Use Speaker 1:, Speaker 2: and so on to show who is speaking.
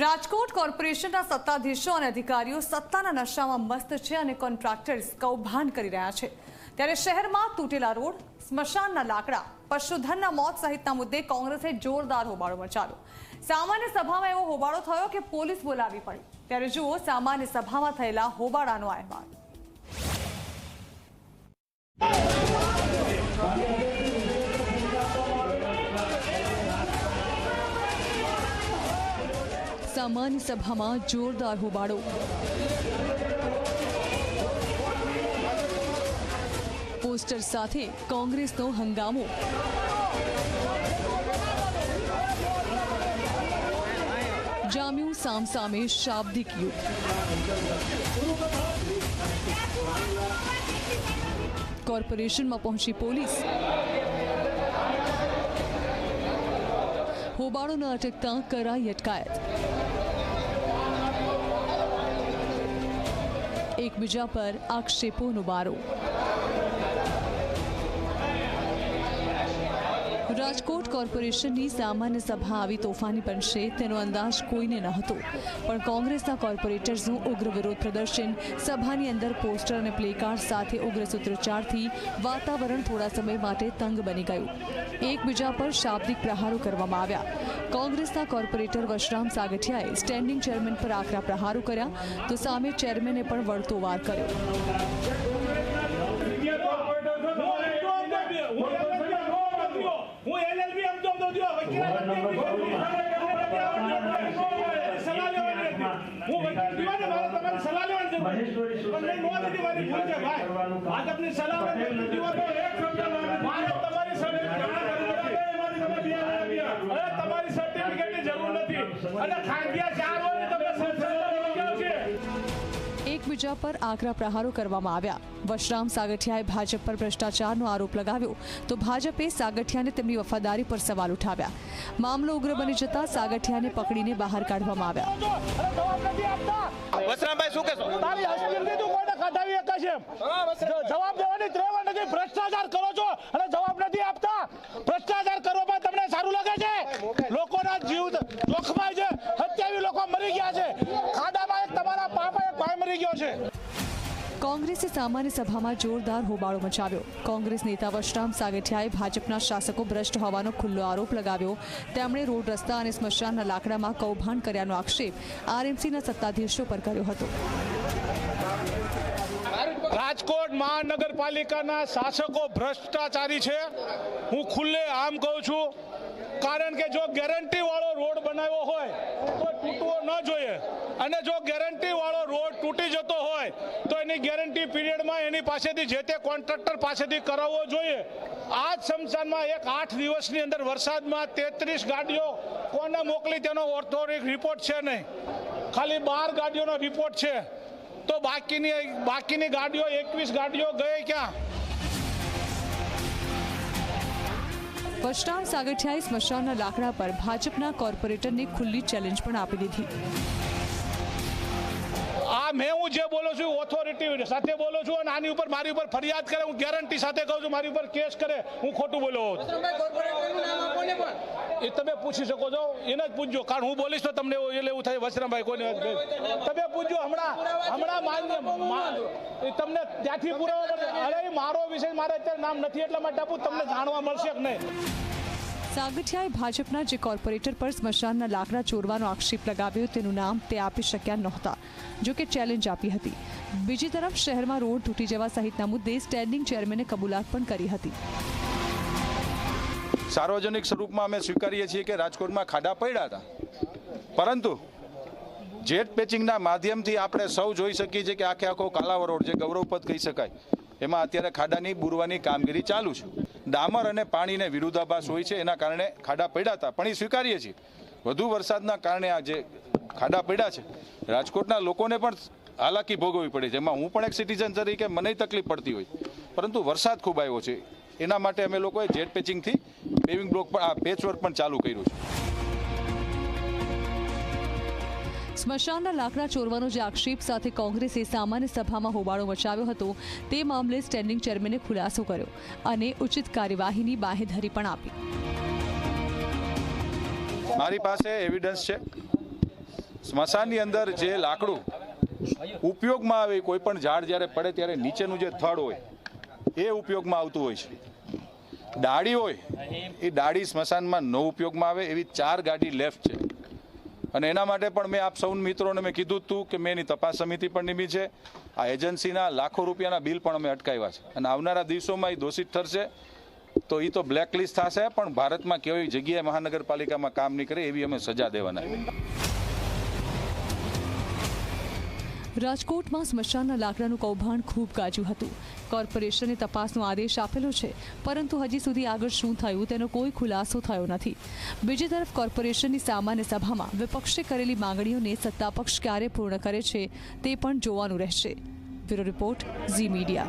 Speaker 1: રાજકોટ કોર્પોરેશનના સત્તાધીશો અને અધિકારીઓ સત્તાના નશામાં મસ્ત છે અને કોન્ટ્રાક્ટર્સ કૌભાંડ કરી રહ્યા છે. ત્યારે શહેરમાં તૂટેલા રોડ, સ્મશાનના લાકડા, પશુધનના મોત સહિતના મુદ્દે કોંગ્રેસે જોરદાર હોબાળો મચાવ્યો. સામાન્ય સભામાં એવો હોબાળો થયો કે પોલીસ બોલાવી પડી. ત્યારે જુઓ, સામાન્ય સભામાં થયેલા હોબાળાનો અહેવાલ. સામાન્ય સભામાં જોરદાર હોબાળો. પોસ્ટર સાથે કોંગ્રેસનો હંગામો. જામ્યું સામસામે શાબ્દિક યુદ્ધ. કોર્પોરેશનમાં પહોંચી પોલીસ. હોબાળો ન અટકતા કરાઈ અટકાયત. એકબીજા પર આક્ષેપોનો બારો રાજકોટ કોર્પોરેશનની સામાન્ય સભા આવી તોફાની બનશે, તેનો અંદાજ કોઈને ન હતો પણ કોંગ્રેસના કોર્પોરેટર્સનું ઉગ્ર વિરોધ પ્રદર્શન, સભાની અંદર પોસ્ટર અને પ્લેકાર્ડ સાથે ઉગ્ર સૂત્રોચ્ચારથી વાતાવરણ થોડા સમય માટે તંગ બની ગયું. એકબીજા પર શાબ્દિક પ્રહારો કરવામાં આવ્યા. કોંગ્રેસના કોર્પોરેટર વશરામ સાગઠિયાએ સ્ટેન્ડિંગ ચેરમેન પર આકરા પ્રહારો કર્યા, તો સામે ચેરમેને પણ વળતો વાર કર્યો.
Speaker 2: ભાજપની સલાહ તમારી જરૂર નથી. અને ખાંડિયા ચાર
Speaker 1: એકબીજા પર આકરા પ્રહારો કરવામાં આવ્યા. વશરામ સાગઠિયાએ ભાજપ પર ભ્રષ્ટાચારનો આરોપ લગાવ્યો તો ભાજપે સાગઠિયાને તેમની વફાદારી પર સવાલ ઉઠાવ્યા. મામલો ઉગ્ર બની જતા સાગઠિયાને પકડીને બહાર કાઢવામાં આવ્યા.
Speaker 2: જવાબ નથી આપતા
Speaker 3: વસરામભાઈ શું કહેશો?
Speaker 2: તારી હસ્તીથી તું કોઈને કાઢાવી શકે છે જવાબ દેવાની ત્રેવડ નથી. ભ્રષ્ટાચાર કરો છો અને જવાબ નથી આપતા. ભ્રષ્ટાચાર કરવામાં
Speaker 1: કોંગ્રેસે સામાન્ય સભામાં જોરદાર હોબાળો મચાવ્યો. કોંગ્રેસ નેતા વશરામ સાગઠિયાએ ભાજપના શાસકો ભ્રષ્ટ હોવાનો ખુલ્લો આરોપ લગાવ્યો. તેમણે રોડ રસ્તા અને સ્મશાનના લાકડામાં કૌભાંડ કર્યાનો આક્ષેપ આરએમસીના સત્તાધીશો પર કર્યો હતો.
Speaker 2: રાજકોટ મહાનગરપાલિકાના શાસકો ભ્રષ્ટાચારી છે. હું ખુલ્લે આમ કહું છું કારણ કે જો ગેરંટી વાળો રોડ બનાવ્યો હોય, તો તૂટવો ન જોઈએ. અને જો ગેરંટી વાળો રોડ તૂટી જતો હોય, તો એની ગેરંટી પીરિયડમાં એની પાસેથી જે તે કોન્ટ્રાક્ટર પાસેથી કરાવવો જોઈએ. આ જ શમશાનમાં એક આઠ દિવસની અંદર વરસાદમાં તેત્રીસ ગાડીઓ, કોને મોકલી તેનો ઓર્થોરિક રિપોર્ટ છે નહીં. ખાલી બાર ગાડીઓનો રિપોર્ટ છે. તો બાકીની બાકીની ગાડીઓ, એકવીસ ગાડીઓ ગઈ ક્યાં?
Speaker 1: વશરામ સાગઠિયાએ સ્મશાનના લાકડા પર ભાજપના કોર્પોરેટરને ખુલ્લી ચેલેન્જ પણ આપી દીધી.
Speaker 2: મેં હું જે બોલું છું ઓથોરિટી સાથે બોલું છું અને આની ઉપર મારી ઉપર ફરિયાદ કરે હું ગેરંટી સાથે કહું છું મારી ઉપર કેસ કરે હું ખોટું બોલો. એ તમે પૂછી શકો છો એને જ પૂછજો. કારણ હું બોલીશ તો તમને એટલે એવું થાય વસરામભાઈ કોઈને તમે પૂછજો હમણાં હમણાં માન્ય તમને ત્યાંથી પૂરો અરે મારો વિષય મારે અત્યારે નામ નથી એટલા માટે આપું તમને જાણવા મળશે કે નહીં?
Speaker 1: સાગઠિયાએ ભાજપના જે કોર્પોરેટર પર સ્મશાનના લાકડા ચોરવાનો આક્ષેપ લગાવ્યો તેનું નામ તે આપી શક્યા નહોતા, જો કે ચેલેન્જ આપી હતી. બીજી તરફ શહેરમાં રોડ તૂટી જવા સહિતના મુદ્દે સ્ટેન્ડિંગ ચેરમેને કબૂલાત પણ કરી હતી.
Speaker 3: સાર્વજનિક સ્વરૂપમાં અમે સ્વીકારીએ છીએ કે રાજકોટમાં ખાડા પડ્યા હતા. પરંતુ જેટ પેચિંગના માધ્યમથી આપણે સૌ જોઈ શકીએ છીએ કે આખે આખો કાલાવરોડ જે ગૌરવપદ કહી શકાય. એમાં અત્યારે ખાડાની, બુરવાની કામગીરી ચાલુ છે. ડામર અને પાણીને વિરુદ્ધાભાસ હોય છે, એના કારણે ખાડા પડ્યા હતા. પણ એ સ્વીકારીએ છીએ. વધુ વરસાદના કારણે આ જે ખાડા પડ્યા છે, રાજકોટના લોકોને પણ હાલાકી ભોગવવી પડે છે. એમાં હું પણ એક સિટીઝન તરીકે મને તકલીફ પડતી હોય. પરંતુ વરસાદ ખૂબ આવ્યો છે. એના માટે અમે લોકોએ જેટ પેચિંગથી પેવિંગ બ્લોક પણ, આ પેચવર્ક પણ ચાલુ કર્યું છે.
Speaker 1: સ્મશાનના લાકડા ચોરવાનો જે આક્ષેપ સાથે કોંગ્રેસે સામાન્ય સભામાં હોબાળો મચાવ્યો હતો, તે મામલે સ્ટેન્ડિંગ ચેરમેને ખુલાસો કર્યો અને ઉચિત કાર્યવાહીની બાહેધરી પણ આપી.
Speaker 3: મારી પાસે એવિડન્સ છે. સ્મશાનની અંદર જે લાકડું ઉપયોગમાં આવે, કોઈ પણ ઝાડ જ્યારે પડે ત્યારે નીચેનું જે થડ હોય, એ ઉપયોગમાં આવતું હોય છે. ડાળી હોય, એ ડાળી સ્મશાનમાં ન ઉપયોગમાં આવે, એવી ચાર ગાડી લેફ્ટ છે. અને એના માટે પણ મેં આપ સૌ મિત્રોને મેં કીધું હતું કે મેં એની તપાસ સમિતિ પણ નિમી છે. આ એજન્સીના લાખો રૂપિયાના બિલ પણ અમે અટકાવ્યા છે. અને આવનારા દિવસોમાં એ દોષિત ઠરશે તો એ તો બ્લેકલિસ્ટ થશે, પણ ભારતમાં કેવી જગ્યાએ મહાનગરપાલિકામાં કામ નહીં કરે એવી અમે સજા દેવાના
Speaker 1: રાજકોટમાં સ્મશાનના લાકડાનું કૌભાંડ ખૂબ ગાજ્યું હતું. કોર્પોરેશને તપાસનો આદેશ આપેલો છે, પરંતુ હજી સુધી આગળ શું થયું તેનો કોઈ ખુલાસો થયો નથી. બીજી તરફ કોર્પોરેશનની સામાન્ય સભામાં વિપક્ષે કરેલી માંગણીઓને સત્તાપક્ષ ક્યારે પૂર્ણ કરે છે તે પણ જોવાનું રહેશે. Bureau report, Zee media.